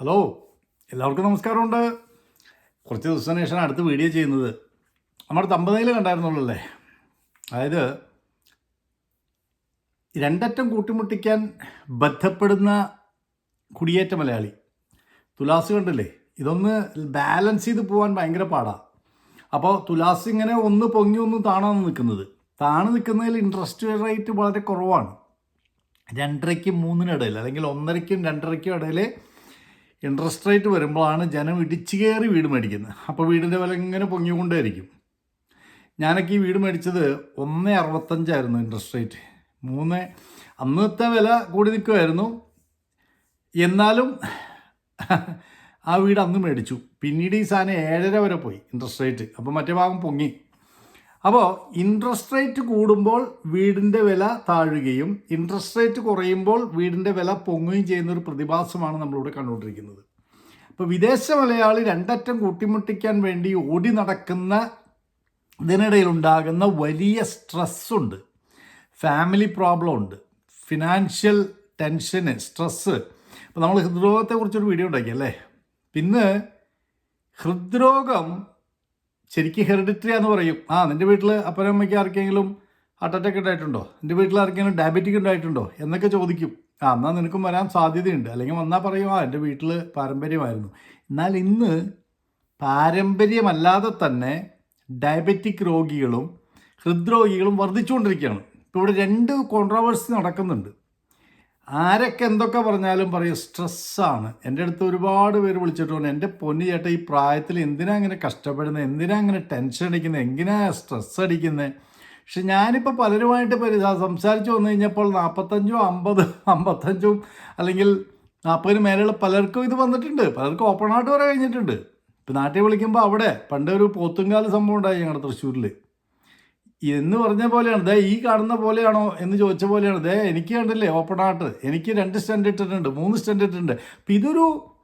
Hello എല്ലാവർക്കും നമസ്കാരമുണ്ട്. കുറച്ച് ദിവസത്തിന് ശേഷം അടുത്ത വീഡിയോ ചെയ്യുന്നത്. നമ്മുടെ തമ്പനയിൽ കണ്ടായിരുന്നുള്ളല്ലേ? അതായത് രണ്ടറ്റം കൂട്ടിമുട്ടിക്കാൻ ബന്ധപ്പെടുന്ന കുടിയേറ്റ മലയാളി. തുലാസ് കണ്ടില്ലേ? ഇതൊന്ന് ബാലൻസ് ചെയ്ത് പോകാൻ ഭയങ്കര പാടാണ് അപ്പോൾ തുലാസ് ഇങ്ങനെ ഒന്ന് പൊങ്ങി ഒന്ന് താണാണ് നിൽക്കുന്നത്. താണു നിൽക്കുന്നതിൽ ഇൻട്രസ്റ്റ് റേറ്റ് വളരെ കുറവാണ്. രണ്ടരയ്ക്കും മൂന്നിനിടയിൽ അല്ലെങ്കിൽ ഒന്നരയ്ക്കും രണ്ടരയ്ക്കും ഇടയിൽ ഇൻട്രസ്റ്റ് റേറ്റ് വരുമ്പോഴാണ് ജനം ഇടിച്ചു കയറി വീട് മേടിക്കുന്നത്. അപ്പോൾ വീടിന്റെ വില ഇങ്ങനെ പൊങ്ങിക്കൊണ്ടേയിരിക്കും. ഞാനൊക്കെ ഈ വീട് മേടിച്ചത് ഒന്ന് അറുപത്തഞ്ചായിരുന്നു ഇൻട്രസ്റ്റ് റേറ്റ് മൂന്ന് അന്നത്തെ വില കൂടി നിൽക്കുമായിരുന്നു എന്നാലും ആ വീട് അന്ന് മേടിച്ചു. പിന്നീട് ഈ സാധനം ഏഴര വരെ പോയി ഇൻട്രസ്റ്റ് റേറ്റ് അപ്പോൾ മറ്റേ ഭാഗം പൊങ്ങി. അപ്പോൾ ഇൻട്രസ്റ്റ് റേറ്റ് കൂടുമ്പോൾ വീടിന്റെ വില താഴുകയും ഇൻട്രസ്റ്റ് റേറ്റ് കുറയുമ്പോൾ വീടിന്റെ വില പൊങ്ങുകയും ചെയ്യുന്ന ഒരു പ്രതിഭാസമാണ് നമ്മളിവിടെ കണ്ടുകൊണ്ടിരിക്കുന്നത്. അപ്പോൾ വിദേശ മലയാളി രണ്ടറ്റം കൂട്ടിമുട്ടിക്കാൻ വേണ്ടി ഓടി നടക്കുന്ന ഇതിനിടയിൽ ഉണ്ടാകുന്ന വലിയ സ്ട്രെസ്സുണ്ട് ഫാമിലി പ്രോബ്ലം ഉണ്ട്. ഫിനാൻഷ്യൽ ടെൻഷന് സ്ട്രെസ്സ് അപ്പോൾ നമ്മൾ ഹൃദ്രോഗത്തെക്കുറിച്ചൊരു വീഡിയോ ഉണ്ടാക്കി അല്ലേ പിന്നെ ഹൃദ്രോഗം ശരിക്കും ഹെറിഡിറ്ററി എന്ന് പറയും. ആ നിന്റെ വീട്ടിൽ അപ്പനമ്മയ്ക്ക് ആർക്കെങ്കിലും ഹാർട്ട് അറ്റാക്ക് ഉണ്ടായിട്ടുണ്ടോ? നിന്റെ വീട്ടിൽ ആർക്കെങ്കിലും ഡയബറ്റിക് ഉണ്ടായിട്ടുണ്ടോ? എന്നൊക്കെ ചോദിക്കും. ആ എന്നാൽ നിനക്കും വരാൻ സാധ്യതയുണ്ട്. അല്ലെങ്കിൽ വന്നാൽ പറയും ആ എന്റെ വീട്ടിൽ പാരമ്പര്യമായിരുന്നു. എന്നാൽ ഇന്ന് പാരമ്പര്യമല്ലാതെ തന്നെ ഡയബറ്റിക് രോഗികളും ഹൃദ്രോഗികളും വർദ്ധിച്ചുകൊണ്ടിരിക്കുകയാണ്. ഇപ്പോൾ ഇവിടെ രണ്ട് കോൺട്രവേഴ്സി നടക്കുന്നുണ്ട്. ആരൊക്കെ എന്തൊക്കെ പറഞ്ഞാലും പറയും സ്ട്രെസ്സാണ്. എന്റെ അടുത്ത് ഒരുപാട് പേര് വിളിച്ചിട്ടുണ്ട്. എന്റെ പൊന്നു ചേട്ടാ ഈ പ്രായത്തിൽ എന്തിനാ അങ്ങനെ കഷ്ടപ്പെടുന്നത്? എന്തിനാ അങ്ങനെ ടെൻഷൻ അടിക്കുന്നത്? എന്തിനാ സ്ട്രെസ് അടിക്കുന്നത്? പക്ഷെ ഞാനിപ്പോൾ പലരുമായിട്ട് പരി സംസാരിച്ച് വന്നു കഴിഞ്ഞപ്പോൾ നാൽപ്പത്തഞ്ചും അമ്പത് അമ്പത്തഞ്ചും അല്ലെങ്കിൽ നാൽപ്പതിന് മേലെയുള്ള പലർക്കും ഇത് വന്നിട്ടുണ്ട്. പലർക്കും ഓപ്പൺ ആയിട്ട് വരെ കഴിഞ്ഞിട്ടുണ്ട്. ഇപ്പം നാട്ടിൽ വിളിക്കുമ്പോൾ അവിടെ പണ്ട് ഒരു സംഭവം ഉണ്ടായി ഞങ്ങളുടെ തൃശ്ശൂരിൽ. എന്ന് പറഞ്ഞ പോലെയാണ്. ദേ ഈ കാണുന്ന പോലെയാണോ എന്ന് ചോദിച്ച പോലെയാണ്. ദേ എനിക്ക് കണ്ടില്ലേ ഓപ്പൺ ആർട്ട് എനിക്ക് രണ്ട് സ്റ്റെൻഡ് ഇട്ടിട്ടുണ്ട് മൂന്ന് സ്റ്റെൻഡ് ഇട്ടിട്ടുണ്ട്. അപ്പം ഇതൊരു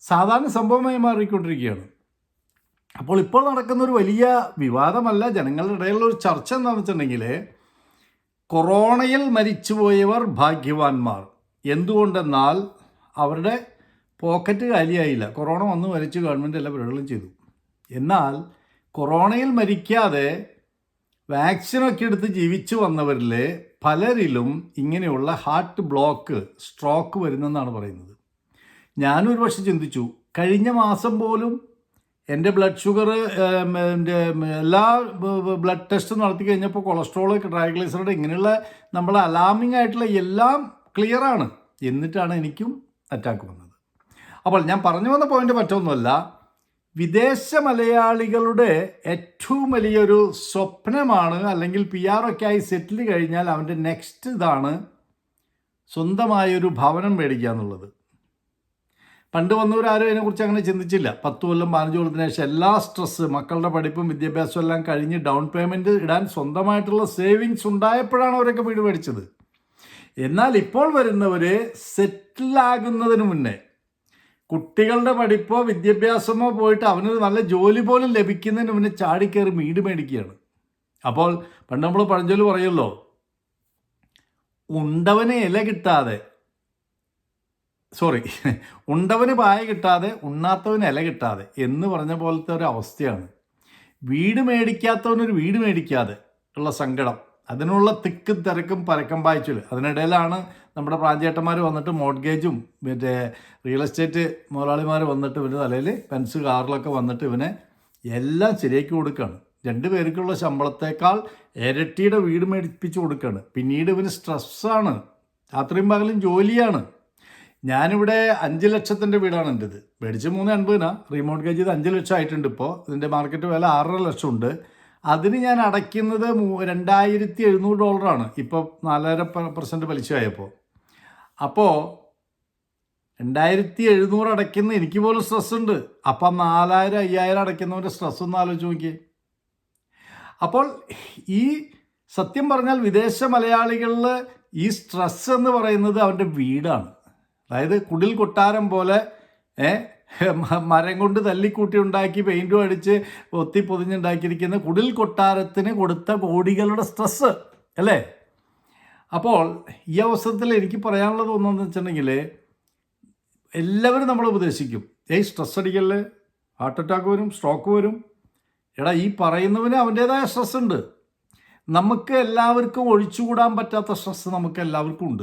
സാധാരണ സംഭവമായി മാറിക്കൊണ്ടിരിക്കുകയാണ്. അപ്പോൾ ഇപ്പോൾ നടക്കുന്ന ഒരു വലിയ വിവാദമല്ല. ജനങ്ങളുടെ ഇടയിലുള്ള ഒരു ചർച്ച എന്താണെന്ന് വെച്ചിട്ടുണ്ടെങ്കിൽ കൊറോണയിൽ മരിച്ചുപോയവർ ഭാഗ്യവാന്മാർ. എന്തുകൊണ്ടെന്നാൽ അവരുടെ പോക്കറ്റ് കാലിയായില്ല. കൊറോണ വന്ന് മരിച്ച് ഗവൺമെന്റ് എല്ലാ പരിപാടികളും ചെയ്തു. എന്നാൽ കൊറോണയിൽ മരിക്കാതെ വാക്സിനൊക്കെ എടുത്ത് ജീവിച്ചു വന്നവരിൽ പലരിലും ഇങ്ങനെയുള്ള ഹാർട്ട് ബ്ലോക്ക് സ്ട്രോക്ക് വരുന്നെന്നാണ് പറയുന്നത്. ഞാനൊരു പക്ഷെ ചിന്തിച്ചു കഴിഞ്ഞ മാസം പോലും എന്റെ ബ്ലഡ് ഷുഗർ എന്റെ എല്ലാ ബ്ലഡ് ടെസ്റ്റും നടത്തി കഴിഞ്ഞപ്പോൾ കൊളസ്ട്രോൾ ട്രൈഗ്ലിസറൈഡ് ഇങ്ങനെയുള്ള നമ്മൾ അലാമിംഗ് ആയിട്ടുള്ള എല്ലാം ക്ലിയറാണ് എന്നിട്ടാണ് എനിക്കും അറ്റാക്ക് വന്നത്. അപ്പോൾ ഞാൻ പറഞ്ഞു വന്ന പോയിന്റ് മറ്റൊന്നുമല്ല വിദേശ മലയാളികളുടെ ഏറ്റവും വലിയൊരു സ്വപ്നമാണ് അല്ലെങ്കിൽ പി ആർ ഒക്കെ ആയി സെറ്റിൽ കഴിഞ്ഞാൽ അവന്റെ നെക്സ്റ്റ് ഇതാണ് സ്വന്തമായൊരു ഭവനം മേടിക്കുക എന്നുള്ളത്. പണ്ട് വന്നവരാരും അതിനെക്കുറിച്ച് അങ്ങനെ ചിന്തിച്ചില്ല. പത്ത് കൊല്ലം പതിനഞ്ച് കൊല്ലത്തിന് ശേഷം എല്ലാ സ്ട്രെസ്സ് മക്കളുടെ പഠിപ്പും വിദ്യാഭ്യാസവും എല്ലാം കഴിഞ്ഞ് ഡൗൺ പേയ്മെന്റ് ഇടാൻ സ്വന്തമായിട്ടുള്ള സേവിങ്സ് ഉണ്ടായപ്പോഴാണ് അവരൊക്കെ വീട് മേടിച്ചത്. എന്നാൽ ഇപ്പോൾ വരുന്നവർ സെറ്റിലാകുന്നതിന് മുന്നേ കുട്ടികളുടെ പഠിപ്പോ വിദ്യാഭ്യാസമോ പോയിട്ട് അവന് നല്ല ജോലി പോലും ലഭിക്കുന്നതിന് മുന്നേ ചാടിക്കയറി വീട് മേടിക്കുകയാണ്. അപ്പോൾ പണ്ട് നമ്മൾ പഴഞ്ചൊല്ലി പറയുമല്ലോ ഉണ്ടവന് ഇല കിട്ടാതെ സോറി ഉണ്ടവന് പായ കിട്ടാതെ ഉണ്ണാത്തവന് ഇല കിട്ടാതെ എന്ന് പറഞ്ഞ പോലത്തെ ഒരു അവസ്ഥയാണ്. വീട് മേടിക്കാത്തവനൊരു വീട് മേടിക്കാതെ ഉള്ള സങ്കടം അതിനുള്ള തിക്കും തിരക്കും പരക്കം പായ്ച്ചിൽ അതിനിടയിലാണ് നമ്മുടെ പ്രാഞ്ചേട്ടന്മാർ വന്നിട്ട് മോഡ്ഗേജും മറ്റേ റിയൽ എസ്റ്റേറ്റ് മുതലാളിമാർ വന്നിട്ട് ഇവന്റെ തലയിൽ പെൻസ് കാറിലൊക്കെ വന്നിട്ട് ഇവനെ എല്ലാം ശരിയാക്കി കൊടുക്കുകയാണ് രണ്ട് പേർക്കുള്ള ശമ്പളത്തേക്കാൾ ഇരട്ടിയുടെ വീട് മേടിപ്പിച്ച് കൊടുക്കുകയാണ് പിന്നീട് ഇവന് സ്ട്രെസ്സാണ്. രാത്രിയും പകലും ജോലിയാണ്. ഞാനിവിടെ അഞ്ച് ലക്ഷത്തിന്റെ വീടാണ് എന്റെത് മേടിച്ച് മൂന്ന് എൺപതിനാ റീമോട്ട് ചെയ്ത് അഞ്ച് ലക്ഷം ആയിട്ടുണ്ട് ഇപ്പോൾ ഇതിന്റെ മാർക്കറ്റ് വില ആറര ലക്ഷം ഉണ്ട്. അതിന് ഞാൻ അടയ്ക്കുന്നത് രണ്ടായിരത്തി എഴുന്നൂറ് ഡോളറാണ്. ഇപ്പോൾ നാലര പെർസെന്റ് പലിശയായപ്പോൾ അപ്പോൾ രണ്ടായിരത്തി എഴുന്നൂറ് അടയ്ക്കുന്ന എനിക്ക് പോലും സ്ട്രെസ് ഉണ്ട് അപ്പം നാലായിരം അയ്യായിരം അടയ്ക്കുന്നവന്റെ സ്ട്രെസ് ഒന്ന് ആലോചിച്ച് നോക്കിയേ. അപ്പോൾ ഈ സത്യം പറഞ്ഞാൽ വിദേശ മലയാളികളിൽ ഈ സ്ട്രെസ് എന്ന് പറയുന്നത് അവന്റെ വീടാണ്. അതായത് കുടിൽ കൊട്ടാരം പോലെ മരം കൊണ്ട് തല്ലിക്കൂട്ടി ഉണ്ടാക്കി പെയിന്റും അടിച്ച് ഒത്തി പൊതിഞ്ഞുണ്ടാക്കിയിരിക്കുന്ന കുടിൽ കൊട്ടാരത്തിന് കൊടുത്ത കോടികളുടെ സ്ട്രെസ് അല്ലേ? അപ്പോൾ ഈ അവസരത്തിൽ എനിക്ക് പറയാനുള്ളത് ഒന്നെന്ന് വെച്ചിട്ടുണ്ടെങ്കിൽ എല്ലാവരും നമ്മൾ ഉപദേശിക്കും. ഏയ് സ്ട്രെസ് അടിക്കല്ലേ? ഹാർട്ട് അറ്റാക്ക് വരും സ്ട്രോക്ക് വരും. എടാ ഈ പറയുന്നവന് അവന്റേതായ സ്ട്രെസ് ഉണ്ട്. നമുക്ക് എല്ലാവർക്കും ഒഴിച്ചുകൂടാൻ പറ്റാത്ത സ്ട്രെസ് നമുക്ക് എല്ലാവർക്കും ഉണ്ട്.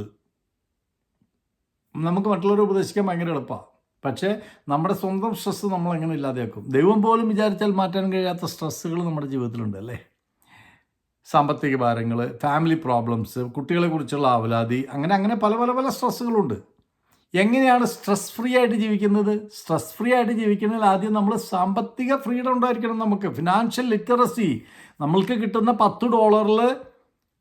നമുക്ക് മറ്റുള്ളവരെ ഉപദേശിക്കാൻ ഭയങ്കര എളുപ്പമാണ് പക്ഷേ നമ്മുടെ സ്വന്തം സ്ട്രെസ് നമ്മൾ എങ്ങനെ ഇല്ലാതെയാക്കും? ദൈവം പോലും വിചാരിച്ചാൽ മാറ്റാൻ കഴിയാത്ത സ്ട്രെസ്സുകൾ നമ്മുടെ ജീവിതത്തിലുണ്ട് അല്ലേ? സാമ്പത്തിക ഭാരങ്ങൾ ഫാമിലി പ്രോബ്ലംസ് കുട്ടികളെക്കുറിച്ചുള്ള ആവലാതി അങ്ങനെ അങ്ങനെ പല പല പല സ്ട്രെസ്സുകളുണ്ട്. എങ്ങനെയാണ് സ്ട്രെസ് ഫ്രീ ആയിട്ട് ജീവിക്കുന്നത്? സ്ട്രെസ് ഫ്രീ ആയിട്ട് ജീവിക്കണമെങ്കിൽ ആദ്യം നമ്മൾ സാമ്പത്തിക ഫ്രീഡം ഉണ്ടായിരിക്കണം നമുക്ക്. ഫിനാൻഷ്യൽ ലിറ്ററസി നമ്മൾക്ക് കിട്ടുന്ന പത്ത് ഡോളറിൽ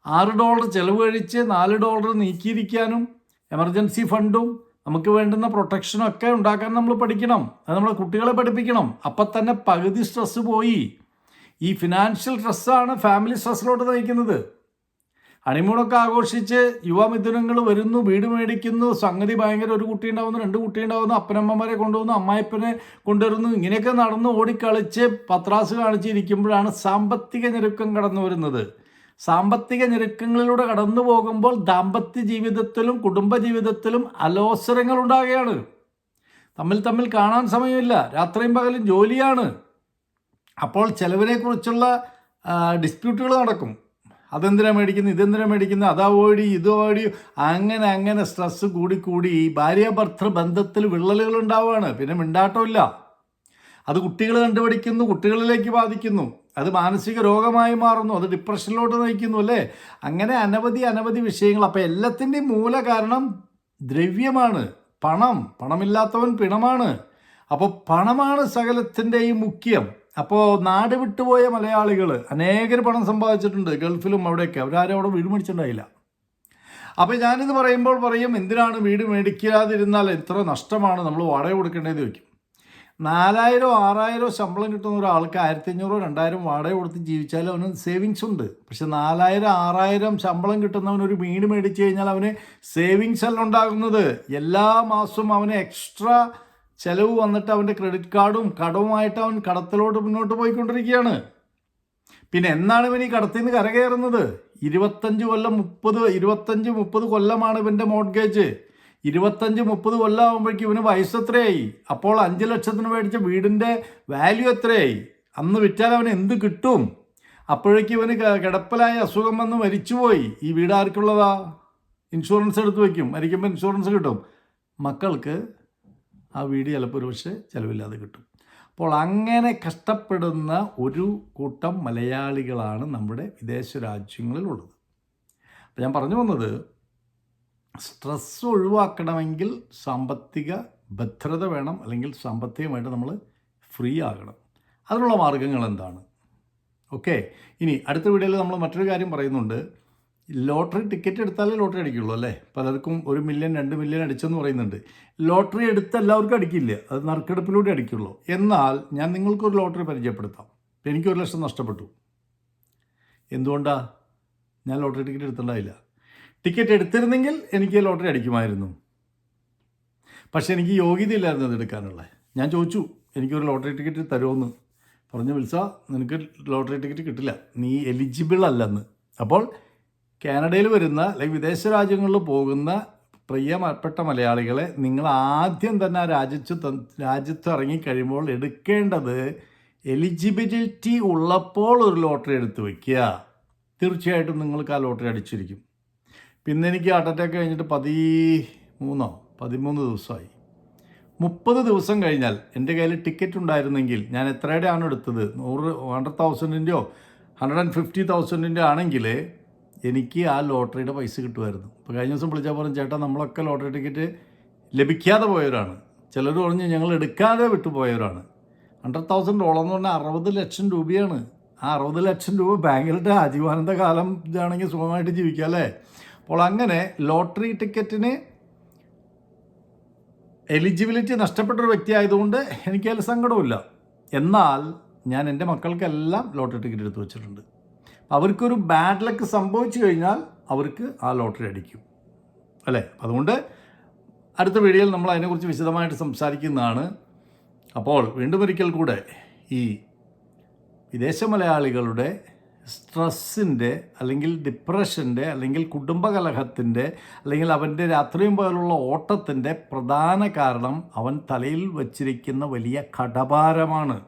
ആറ് ഡോളർ ചിലവ് കഴിച്ച് നാല് ഡോളർ നീക്കിയിരിക്കാനും എമർജൻസി ഫണ്ടും നമുക്ക് വേണ്ടുന്ന പ്രൊട്ടക്ഷനും ഒക്കെ ഉണ്ടാക്കാൻ നമ്മൾ പഠിക്കണം. അത് നമ്മുടെ കുട്ടികളെ പഠിപ്പിക്കണം. അപ്പം തന്നെ പകുതി സ്ട്രെസ് പോയി. ഈ ഫിനാൻഷ്യൽ സ്ട്രെസ്സാണ് ഫാമിലി സ്ട്രെസ്സിലോട്ട് നയിക്കുന്നത്. ഹണിമൂണൊക്കെ ആഘോഷിച്ച് യുവമിഥുനങ്ങൾ വരുന്നു വീട് മേടിക്കുന്നു സംഗതി ഭയങ്കര ഒരു കുട്ടി ഉണ്ടാവുന്നു രണ്ട് കുട്ടി ഉണ്ടാവുന്നു അപ്പനമ്മമാരെ കൊണ്ടുവന്നു അമ്മായിപ്പനെ കൊണ്ടുവരുന്നു ഇങ്ങനെയൊക്കെ നടന്ന് ഓടിക്കളിച്ച് പത്രാസ് കാണിച്ചിരിക്കുമ്പോഴാണ് സാമ്പത്തിക ഞെരുക്കം കടന്നു വരുന്നത്. സാമ്പത്തിക ഞെരുക്കങ്ങളിലൂടെ കടന്നു പോകുമ്പോൾ ദാമ്പത്യ ജീവിതത്തിലും കുടുംബ ജീവിതത്തിലും അലോസരങ്ങൾ ഉണ്ടാകുകയാണ് തമ്മിൽ തമ്മിൽ കാണാൻ സമയമില്ല. രാത്രിയും പകലും ജോലിയാണ്. അപ്പോൾ ചിലവിനെക്കുറിച്ചുള്ള ഡിസ്പ്യൂട്ടുകൾ നടക്കും. അതെന്തിനാണ് മേടിക്കുന്നത് ഇതെന്തിനാണ് മേടിക്കുന്നത് അത് അവോയ്ഡ് ഇത് അവോയ്ഡ് അങ്ങനെ അങ്ങനെ സ്ട്രെസ് കൂടി കൂടി ഈ ഭാര്യ ഭർത്തൃ ബന്ധത്തിൽ വിള്ളലുകൾ ഉണ്ടാവുകയാണ് പിന്നെ മിണ്ടാട്ടമില്ല. അത് കുട്ടികൾ കണ്ടുപിടിക്കുന്നു കുട്ടികളിലേക്ക് ബാധിക്കുന്നു. അത് മാനസിക രോഗമായി മാറുന്നു അത് ഡിപ്രഷനിലോട്ട് നയിക്കുന്നു അല്ലേ? അങ്ങനെ അനവധി അനവധി വിഷയങ്ങൾ. അപ്പോൾ എല്ലാത്തിന്റെയും മൂല കാരണം ദ്രവ്യമാണ്. പണം. പണമില്ലാത്തവൻ പിണമാണ്. അപ്പോൾ പണമാണ് സകലത്തിന്റെയും മുഖ്യം. അപ്പോൾ നാട് വിട്ടുപോയ മലയാളികൾ അനേകർ പണം സമ്പാദിച്ചിട്ടുണ്ട് ഗൾഫിലും അവിടെയൊക്കെ. അവരാരും അവിടെ വീട് മേടിച്ചിട്ടുണ്ടായില്ല. അപ്പോൾ ഞാനിത് പറയുമ്പോൾ പറയും എന്തിനാണ് വീട് മേടിക്കാതിരുന്നാൽ എത്ര നഷ്ടമാണ് നമ്മൾ വാടക കൊടുക്കേണ്ടത് ചോദിക്കും. നാലായിരോ ആറായിരോ ശമ്പളം കിട്ടുന്ന ഒരാൾക്ക് ആയിരത്തി അഞ്ഞൂറോ രണ്ടായിരം വാടക കൊടുത്ത് ജീവിച്ചാലും അവന് സേവിങ്സ് ഉണ്ട്. പക്ഷെ നാലായിരം ആറായിരം ശമ്പളം കിട്ടുന്നവൻ ഒരു വീട് മേടിച്ച് കഴിഞ്ഞാൽ അവന് സേവിങ്സ് അല്ല ഉണ്ടാകുന്നത്. എല്ലാ മാസവും അവന് എക്സ്ട്രാ ചിലവ് വന്നിട്ട് അവന്റെ ക്രെഡിറ്റ് കാർഡും കടവുമായിട്ട് അവൻ കടത്തിലോട്ട് മുന്നോട്ട് പോയിക്കൊണ്ടിരിക്കുകയാണ്. പിന്നെ എന്നാണ് ഇവൻ ഈ കടത്തിൽ നിന്ന് കരകയറുന്നത്? ഇരുപത്തഞ്ച് കൊല്ലം മുപ്പത് ഇരുപത്തഞ്ച് മുപ്പത് കൊല്ലമാണ് ഇവന്റെ മോഡ്ഗേജ്. ഇരുപത്തഞ്ച് മുപ്പത് കൊല്ലം ആകുമ്പോഴേക്കും ഇവന് വയസ്സ് എത്രയായി? അപ്പോൾ അഞ്ച് ലക്ഷത്തിന് മേടിച്ച വീടിന്റെ വാല്യൂ എത്രയായി? അന്ന് വിറ്റാൽ അവന് എന്ത് കിട്ടും? അപ്പോഴേക്കും ഇവന് കിടപ്പിലായ അസുഖം വന്ന് മരിച്ചുപോയി. ഈ വീട് ആർക്കുള്ളതാ? ഇൻഷുറൻസ് എടുത്ത് വയ്ക്കും മരിക്കുമ്പോൾ ഇൻഷുറൻസ് കിട്ടും. മക്കൾക്ക് ആ വീട് ചിലപ്പോൾ ഒരു പക്ഷേ ചിലവില്ലാതെ കിട്ടും. അപ്പോൾ അങ്ങനെ കഷ്ടപ്പെടുന്ന ഒരു കൂട്ടം മലയാളികളാണ് നമ്മുടെ വിദേശ രാജ്യങ്ങളിലുള്ളത്. അപ്പോൾ ഞാൻ പറഞ്ഞു വന്നത് സ്ട്രെസ് ഒഴിവാക്കണമെങ്കിൽ സാമ്പത്തിക ഭദ്രത വേണം അല്ലെങ്കിൽ സാമ്പത്തികമായിട്ട് നമ്മൾ ഫ്രീ ആകണം. അതിനുള്ള മാർഗങ്ങൾ എന്താണ്? ഓക്കെ ഇനി അടുത്ത വീഡിയോയിൽ നമ്മൾ മറ്റൊരു കാര്യം പറയുന്നുണ്ട്. ലോട്ടറി ടിക്കറ്റ് എടുത്താലേ ലോട്ടറി അടിക്കുള്ളൂ അല്ലേ? പലർക്കും ഒരു മില്യൺ രണ്ട് മില്യൺ അടിച്ചെന്ന് പറയുന്നുണ്ട്. ലോട്ടറി എടുത്ത് എല്ലാവർക്കും അടിക്കില്ല. അത് നറുക്കെടുപ്പിലൂടെ അടിക്കുള്ളൂ. എന്നാൽ ഞാൻ നിങ്ങൾക്കൊരു ലോട്ടറി പരിചയപ്പെടുത്താം. എനിക്ക് ഒരു ലക്ഷം നഷ്ടപ്പെട്ടു. എന്തുകൊണ്ടാ? ഞാൻ ലോട്ടറി ടിക്കറ്റ് എടുത്തിട്ടുണ്ടായില്ല. ടിക്കറ്റ് എടുത്തിരുന്നെങ്കിൽ എനിക്ക് ലോട്ടറി അടിക്കുമായിരുന്നു. പക്ഷെ എനിക്ക് യോഗ്യതയില്ലായിരുന്നു അത് എടുക്കാനുള്ള. ഞാൻ ചോദിച്ചു എനിക്കൊരു ലോട്ടറി ടിക്കറ്റ് തരുമെന്ന്? പറഞ്ഞു വിൽസ നിനക്ക് ലോട്ടറി ടിക്കറ്റ് കിട്ടില്ല. നീ എലിജിബിൾ അല്ലെന്ന്. അപ്പോൾ കാനഡയിൽ വരുന്ന അല്ലെങ്കിൽ വിദേശ രാജ്യങ്ങളിൽ പോകുന്ന പ്രിയപ്പെട്ട മലയാളികളെ നിങ്ങൾ ആദ്യം തന്നെ ആ രാജ്യത്ത് രാജ്യത്ത് ഇറങ്ങിക്കഴിയുമ്പോൾ എടുക്കേണ്ടത് എലിജിബിലിറ്റി ഉള്ളപ്പോൾ ഒരു ലോട്ടറി എടുത്ത് വയ്ക്കുക തീർച്ചയായിട്ടും നിങ്ങൾക്ക് ആ ലോട്ടറി അടിച്ചിരിക്കും. പിന്നെ എനിക്ക് ഹാർട്ട് അറ്റാക്ക് കഴിഞ്ഞിട്ട് പതിമൂന്നോ പതിമൂന്ന് ദിവസമായി. മുപ്പത് ദിവസം കഴിഞ്ഞാൽ എന്റെ കയ്യിൽ ടിക്കറ്റ് ഉണ്ടായിരുന്നെങ്കിൽ ഞാൻ എത്രയുടെ ആണ് എടുത്തത്? നൂറ് ഹൺഡ്രഡ് തൗസൻഡിന്റെയോ ഹൺഡ്രഡ് ആൻഡ് ഫിഫ്റ്റി തൗസൻഡിന്റെ ആണെങ്കിൽ എനിക്ക് ആ ലോട്ടറിയുടെ പൈസ കിട്ടുമായിരുന്നു. അപ്പോൾ കഴിഞ്ഞ ദിവസം വിളിച്ചാൽ പറഞ്ഞു ചേട്ടാ നമ്മളൊക്കെ ലോട്ടറി ടിക്കറ്റ് ലഭിക്കാതെ പോയവരാണ്. ചിലർ പറഞ്ഞു ഞങ്ങൾ എടുക്കാതെ വിട്ടുപോയവരാണ്. ഹൺഡ്രഡ് തൗസൻഡ് ഡോളർ എന്ന് പറഞ്ഞാൽ അറുപത് ലക്ഷം രൂപയാണ്. ആ അറുപത് ലക്ഷം രൂപ ബാങ്കിലിട്ട് ആജീവാനന്ദ കാലം ഇതാണെങ്കിൽ സുഖമായിട്ട് ജീവിക്കാം അല്ലേ? അപ്പോൾ അങ്ങനെ ലോട്ടറി ടിക്കറ്റിന് എലിജിബിലിറ്റി നഷ്ടപ്പെട്ട ഒരു വ്യക്തി ആയതുകൊണ്ട് എനിക്കതിൽ സങ്കടമില്ല എന്നാൽ ഞാൻ എന്റെ മക്കൾക്കെല്ലാം ലോട്ടറി ടിക്കറ്റ് എടുത്ത് വെച്ചിട്ടുണ്ട്. അവർക്കൊരു ബാഡ് ലക്ക് സംഭവിച്ചു കഴിഞ്ഞാൽ അവർക്ക് ആ ലോട്ടറി അടിക്കും. അല്ലേ? അതുകൊണ്ട് അടുത്ത വീഡിയോയിൽ നമ്മൾ അതിനെക്കുറിച്ച് വിശദമായിട്ട് സംസാരിക്കുന്നതാണ്. അപ്പോൾ വീണ്ടും ഒരിക്കൽ കൂടെ ഈ വിദേശ മലയാളികളുടെ സ്ട്രെസ്സിന്റെ അല്ലെങ്കിൽ ഡിപ്രഷന്റെ അല്ലെങ്കിൽ കുടുംബകലഹത്തിന്റെ അല്ലെങ്കിൽ അവന്റെ രാത്രിയും പകലുള്ള ഓട്ടത്തിന്റെ പ്രധാന കാരണം അവൻ തലയിൽ വച്ചിരിക്കുന്ന വലിയ കടഭാരമാണ്.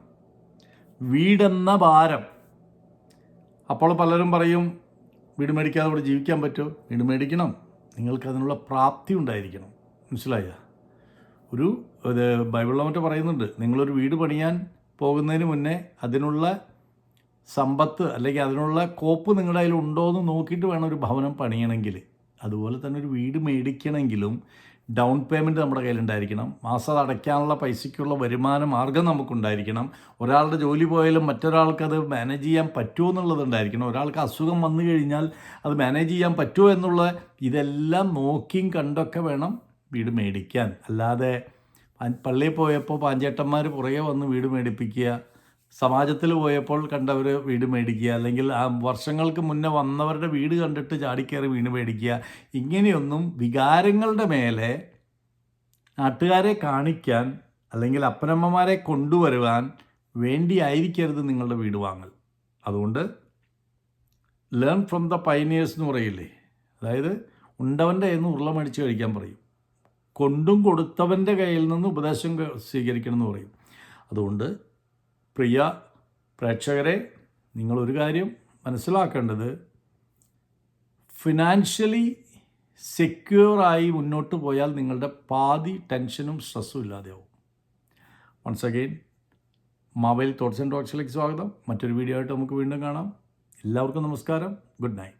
വീടെന്ന ഭാരം. അപ്പോൾ പലരും പറയും വീട് മേടിക്കാതെ ഇവിടെ ജീവിക്കാൻ പറ്റുമോ വീട് മേടിക്കണം. നിങ്ങൾക്ക് അതിനുള്ള പ്രാപ്തി ഉണ്ടായിരിക്കണം. മനസ്സിലായ? ഒരു ഇത് ബൈബിളിലെ മറ്റു പറയുന്നുണ്ട് നിങ്ങളൊരു വീട് പണിയാൻ പോകുന്നതിന് മുന്നേ അതിനുള്ള സമ്പത്ത് അല്ലെങ്കിൽ അതിനുള്ള കോപ്പ് നിങ്ങളുടെ കയ്യിൽ ഉണ്ടോ എന്ന് നോക്കിയിട്ട് വേണം ഒരു ഭവനം പണിയണമെങ്കിൽ. അതുപോലെ തന്നെ ഒരു വീട് മേടിക്കണമെങ്കിലും ഡൗൺ പേയ്മെന്റ് നമ്മുടെ കയ്യിലുണ്ടായിരിക്കണം. മാസം അടയ്ക്കാനുള്ള പൈസയ്ക്കുള്ള വരുമാന മാർഗം നമുക്കുണ്ടായിരിക്കണം. ഒരാളുടെ ജോലി പോയാലും മറ്റൊരാൾക്കത് മാനേജ് ചെയ്യാൻ പറ്റുമോ എന്നുള്ളതുണ്ടായിരിക്കണം ഒരാൾക്ക് അസുഖം വന്നു കഴിഞ്ഞാൽ അത് മാനേജ് ചെയ്യാൻ പറ്റുമോ എന്നുള്ള ഇതെല്ലാം നോക്കിയും കണ്ടൊക്കെ വേണം വീട് മേടിക്കാൻ. അല്ലാതെ പള്ളിയിൽ പോയപ്പോൾ പാഞ്ചേട്ടന്മാർ പുറകെ വന്ന് വീട് മേടിപ്പിക്കുക സമാജത്തിൽ പോയപ്പോൾ കണ്ടവർ വീട് മേടിക്കുക അല്ലെങ്കിൽ ആ വർഷങ്ങൾക്ക് മുന്നേ വന്നവരുടെ വീട് കണ്ടിട്ട് ചാടിക്കയറി വീണ് മേടിക്കുക ഇങ്ങനെയൊന്നും വികാരങ്ങളുടെ മേലെ നാട്ടുകാരെ കാണിക്കാൻ അല്ലെങ്കിൽ അപ്പനമ്മമാരെ കൊണ്ടുവരുവാൻ വേണ്ടിയായിരിക്കരുത് നിങ്ങളുടെ വീട് വാങ്ങൽ. അതുകൊണ്ട് ലേൺ ഫ്രം ദ പൈനിയേഴ്സ് എന്ന് പറയില്ലേ? അതായത് ഉണ്ടവന്റെ കയ്യിൽ നിന്ന് ഉരുള മേടിച്ച് കഴിക്കാൻ പറയും. കൊണ്ടും കൊടുത്തവന്റെ കയ്യിൽ നിന്ന് ഉപദേശം സ്വീകരിക്കണം എന്ന് പറയും. അതുകൊണ്ട് പ്രിയ പ്രേക്ഷകരെ നിങ്ങളൊരു കാര്യം മനസ്സിലാക്കേണ്ടത്. ഫിനാൻഷ്യലി സെക്യൂറായി മുന്നോട്ട് പോയാൽ നിങ്ങളുടെ പാതി ടെൻഷനും സ്ട്രെസ്സും ഇല്ലാതെയാവും. Once again mobile thoughts and ടോക്സിലേക്ക് സ്വാഗതം. മറ്റൊരു വീഡിയോ ആയിട്ട് നമുക്ക് വീണ്ടും കാണാം. എല്ലാവർക്കും നമസ്കാരം. Good night